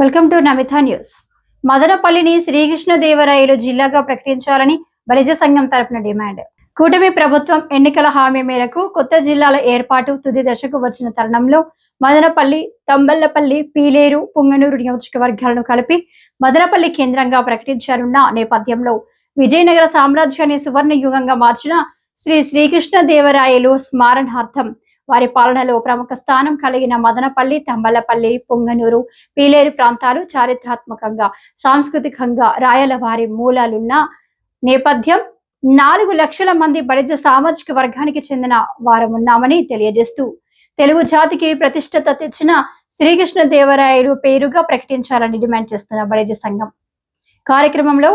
Welcome to Namita news. మదనపల్లిని Srikrishnadevarayalu జిల్లాగా ప్రకటించాలని బలిజ సంఘం తరపున డిమాండ్. కూటమి ప్రభుత్వం ఎన్నికల హామీ మేరకు కొత్త జిల్లాల ఏర్పాటు తుది దశకు వచ్చిన తరుణంలో మదనపల్లి తంబల్లపల్లి పీలేరు పుంగనూరు నియోజకవర్గాలను కలిపి మదనపల్లి కేంద్రంగా ప్రకటించారున్న నేపథ్యంలో విజయనగర సామ్రాజ్యాన్ని సువర్ణ యుగంగా మార్చిన శ్రీ శ్రీకృష్ణదేవరాయలు స్మారణార్థం వారి పాలనలో ప్రముఖ స్థానం కలిగిన మదనపల్లి తంబలపల్లి పొంగనూరు పీలేరు ప్రాంతాలు చారిత్రాత్మకంగా సాంస్కృతికంగా రాయల వారి మూలాలున్న నేపథ్యం నాలుగు లక్షల మంది బడిజ సామాజిక వర్గానికి చెందిన వారమున్నామని తెలియజేస్తూ తెలుగు జాతికి ప్రతిష్టత తెచ్చిన శ్రీకృష్ణదేవరాయలు పేరుగా ప్రకటించాలని డిమాండ్ చేస్తున్న బడిజ సంఘం. కార్యక్రమంలో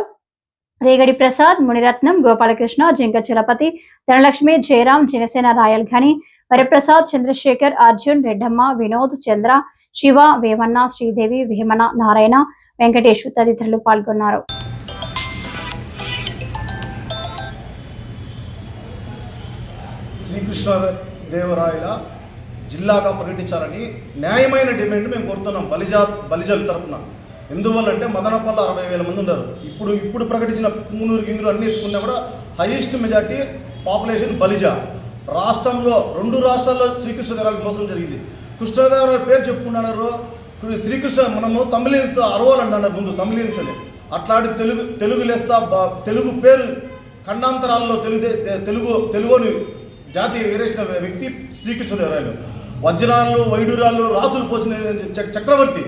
రేగడి ప్రసాద్ మునిరత్నం గోపాలకృష్ణ జింక చలపతి ధనలక్ష్మి జయరాం జనసేన రాయల్ ఘని వరప్రసాద్ చంద్రశేఖర్ అర్జున్ రెడ్డమ్మ వినోద్ చంద్ర శివ వేమన్న శ్రీదేవి వేమన నారాయణ వెంకటేష్ తదితరులు పాల్గొన్నారు. శ్రీకృష్ణదేవరాయల జిల్లాగా ప్రకటించాలని న్యాయమైన డిమాండ్ మేము కోరుతున్నాం బలిజా బలిజల తరపున. ఎందువల్లంటే మదనపల్ల అరవై వేల మంది ఉన్నారు. ఇప్పుడు ఇప్పుడు ప్రకటించిన పుంగునూరు గింగులు అన్ని ఎత్తుకున్నా కూడా హైయెస్ట్ మెజార్టీ పాపులేషన్ బలిజా. రాష్ట్రంలో రెండు రాష్ట్రాల్లో శ్రీకృష్ణదేవరాయలకు మోసం జరిగింది. కృష్ణదేవరాయల పేరు చెప్పుకున్నారు శ్రీకృష్ణ మనము తమిళియన్స్ అరవోలు అంటున్నారు ముందు తమిళియన్స్ అని అట్లాంటి తెలుగు తెలుగు లెస్స బ- తెలుగు పేరు ఖండాంతరాల్లో తెలుగు తెలుగు తెలుగుని జాతి వేరేసిన వ్యక్తి శ్రీకృష్ణదేవరాయలు వజ్రాలు వైడూరాలు రాసులు పోసిన చక్రవర్తి.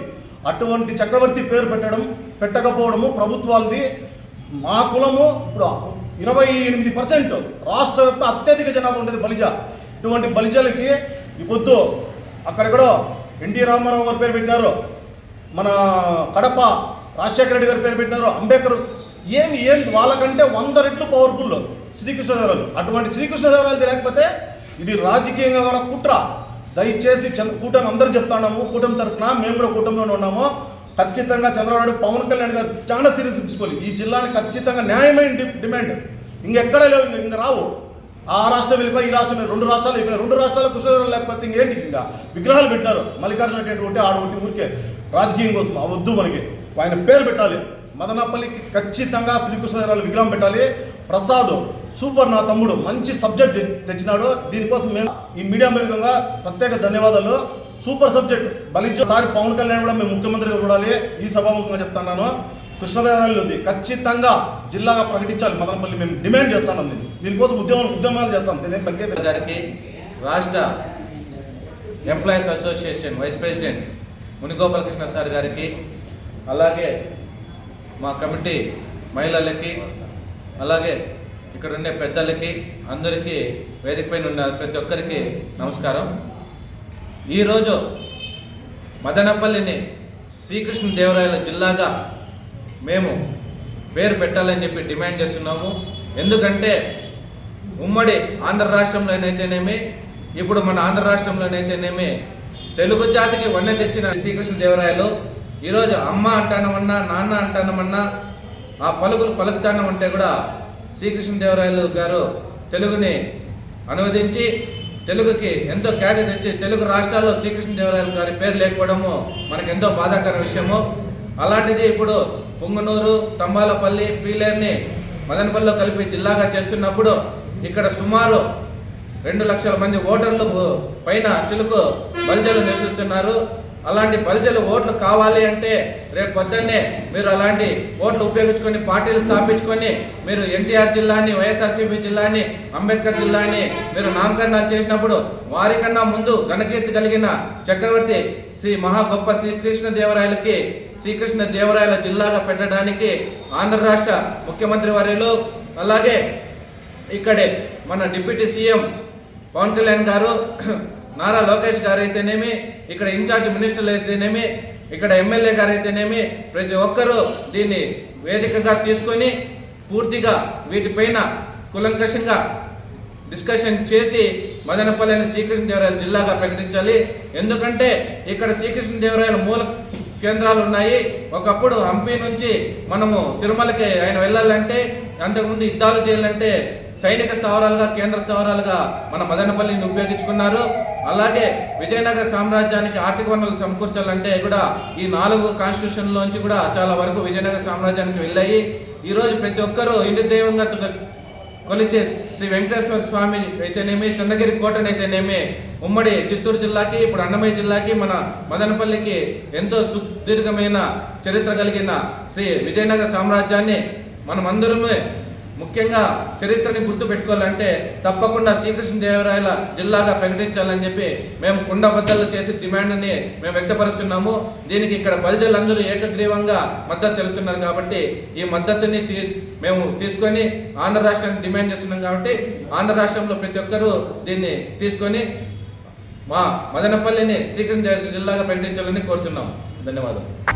అటువంటి చక్రవర్తి పేరు పెట్టడం పెట్టకపోవడము ప్రభుత్వాలది. మా కులము ఇప్పుడు ఇరవై ఎనిమిది పర్సెంట్ రాష్ట్ర అత్యధిక జనాభా ఉండేది బలిజ. ఇటువంటి బలిజలకి ఈ పొద్దు అక్కడెక్కడో ఎన్టీ రామారావు గారి పేరు పెట్టినారు. మన కడప రాజశేఖర రెడ్డి గారి పేరు పెట్టినారు. అంబేద్కర్ ఏమి ఏం వాళ్ళకంటే వంద రెట్లు పవర్ఫుల్ శ్రీకృష్ణదేవరాలు అటువంటి శ్రీకృష్ణదేవరాయలు లేకపోతే ఇది రాజకీయంగా కూడా కుట్ర. దయచేసి కూటమి అందరూ చెప్తున్నాము. కూటమి తరఫున మేము కూడా కూటమిలోనే ఉన్నాము. ఖచ్చితంగా చంద్రబాబు నాయుడు పవన్ కళ్యాణ్ గారు చాలా సీరియస్ తీసుకోవాలి. ఈ జిల్లాని ఖచ్చితంగా న్యాయమైన డిమాండ్. ఇంకెక్కడ లేవు ఇంక- రావు. ఆ రాష్ట్రం వెళ్ళిపోయి ఈ రాష్ట్రం రెండు రాష్ట్రాలు వెళ్ళిపోయి రెండు రాష్ట్రాలు కృష్ణదేవరాయలు లేకపోతే ఇంకేంటి ఇంకా? విగ్రహాలు పెట్టారు మల్లికార్జున రెడ్డి ఒకటి ఆడ ఒకటి ఊరికే. రాజకీయం కోసం అవద్దు మనకి. ఆయన పేరు పెట్టాలి. మదనపల్లికి ఖచ్చితంగా శ్రీకృష్ణదేవరాయలు విగ్రహం పెట్టాలి. ప్రసాద్ సూపర్ నా తమ్ముడు మంచి సబ్జెక్ట్ తె- తెచ్చినాడు. దీనికోసం మేము ఈ మీడియా మూలంగా ప్రత్యేక ధన్యవాదాలు. Super subject. బలించోసారి పవన్ కళ్యాణ్ కూడా మేము ముఖ్యమంత్రిగా చూడాలి. ఈ సభాముఖంగా చెప్తున్నాను. కృష్ణదేవరాయలు ఉంది. ఖచ్చితంగా జిల్లాగా ప్రకటించాలి. మదనపల్లి మేము డిమాండ్ చేస్తాను దీన్ని దీనికోసం ఉద్యమం ఉద్యమాలు చేస్తాం దీని తగ్గేది గారికి రాష్ట్ర employees association vice president Munigopalakrishna sir గారికి అలాగే మా కమిటీ మహిళలకి అలాగే ఇక్కడ ఉండే పెద్దలకి అందరికీ వేదిక పైన ఉన్న ప్రతి ఒక్కరికి నమస్కారం. ఈరోజు మదనపల్లిని శ్రీకృష్ణ దేవరాయల జిల్లాగా మేము పేరు పెట్టాలని చెప్పి డిమాండ్ చేస్తున్నాము. ఎందుకంటే ఉమ్మడి ఆంధ్ర రాష్ట్రంలోనైతేనేమి ఇప్పుడు మన ఆంధ్ర రాష్ట్రంలోనైతేనేమి తెలుగు జాతికి వన్నె తెచ్చిన శ్రీకృష్ణ దేవరాయలు ఈరోజు అమ్మ అంటానమన్నా నాన్న అంటానమన్నా ఆ పలుకులు పలుకుతానం అంటే కూడా శ్రీకృష్ణ దేవరాయలు గారు తెలుగుని అనువదించి తెలుగుకి ఎంతో ఖ్యాతి తెచ్చి తెలుగు రాష్ట్రాల్లో శ్రీకృష్ణదేవరాయలు గారి పేరు లేకపోవడము మనకు ఎంతో బాధాకర విషయము. అలాంటిది ఇప్పుడు పొంగునూరు తంబాలపల్లి పీలేరుని మదనపల్లిలో కలిపి జిల్లాగా చేస్తున్నప్పుడు ఇక్కడ సుమారు రెండు లక్షల మంది ఓటర్లు పైన చిలుకు బలిజలు నివసిస్తున్నారు. అలాంటి బలిజలు ఓట్లు కావాలి అంటే రేపు పొద్దున్నే మీరు అలాంటి ఓట్లు ఉపయోగించుకొని పార్టీలు స్థాపించుకొని మీరు ఎన్టీఆర్ జిల్లాని వైఎస్ఆర్సీపీ జిల్లాని అంబేద్కర్ జిల్లాని మీరు నామకరణాలు చేసినప్పుడు వారికన్నా ముందు ఘనకీర్తి కలిగిన చక్రవర్తి శ్రీ మహా గొప్ప శ్రీకృష్ణ దేవరాయలకి శ్రీకృష్ణ దేవరాయల జిల్లాగా పెట్టడానికి ఆంధ్ర రాష్ట్ర ముఖ్యమంత్రి వర్యులు అలాగే ఇక్కడే మన డిప్యూటీ సీఎం పవన్ కళ్యాణ్ గారు నారా లోకేష్ గారు అయితేనేమి ఇక్కడ ఇన్ఛార్జ్ మినిస్టర్లు అయితేనేమి ఇక్కడ ఎమ్మెల్యే గారు అయితేనేమి ప్రతి ఒక్కరూ దీన్ని వేదికగా తీసుకొని పూర్తిగా వీటిపైన కులంకషంగా డిస్కషన్ చేసి మదనపల్లిని శ్రీకృష్ణదేవరాయల జిల్లాగా ప్రకటించాలి. ఎందుకంటే ఇక్కడ శ్రీకృష్ణదేవరాయల మూల కేంద్రాలు ఉన్నాయి. ఒకప్పుడు హంపి నుంచి మనము తిరుమలకి ఆయన వెళ్ళాలంటే అంతకుముందు యుద్ధాలు చేయాలంటే సైనిక స్థావరాలుగా కేంద్ర స్థావరాలుగా మన మదనపల్లిని ఉపయోగించుకున్నారు. అలాగే విజయనగర సామ్రాజ్యానికి ఆర్థిక వనరులు సమకూర్చాలంటే కూడా ఈ నాలుగు కాన్స్టిట్యూషన్లోంచి కూడా చాలా వరకు విజయనగర సామ్రాజ్యానికి వెళ్ళాయి. ఈరోజు ప్రతి ఒక్కరూ ఇంటి దైవంగా కొలిచే శ్రీ వెంకటేశ్వర స్వామి అయితేనేమి చంద్రగిరి కోటని అయితేనేమి ఉమ్మడి చిత్తూరు జిల్లాకి ఇప్పుడు అన్నమయ్య జిల్లాకి మన మదనపల్లికి ఎంతో సుదీర్ఘమైన చరిత్ర కలిగిన శ్రీ విజయనగర సామ్రాజ్యాన్ని మనమందరమే ముఖ్యంగా చరిత్రని గుర్తు పెట్టుకోవాలంటే తప్పకుండా శ్రీకృష్ణదేవరాయల జిల్లాగా ప్రకటించాలని చెప్పి మేము కుండబద్దలు చేసి డిమాండ్ని మేము వ్యక్తపరుస్తున్నాము. దీనికి ఇక్కడ బలిజలందరూ ఏకగ్రీవంగా మద్దతు తెలుపుతున్నారు కాబట్టి ఈ మద్దతుని మేము తీసుకొని ఆంధ్ర రాష్ట్రాన్ని డిమాండ్ చేస్తున్నాం కాబట్టి ఆంధ్ర రాష్ట్రంలో ప్రతి ఒక్కరూ దీన్ని తీసుకొని మా మదనపల్లిని శ్రీకృష్ణ జిల్లాగా ప్రకటించాలని కోరుతున్నాం. ధన్యవాదాలు.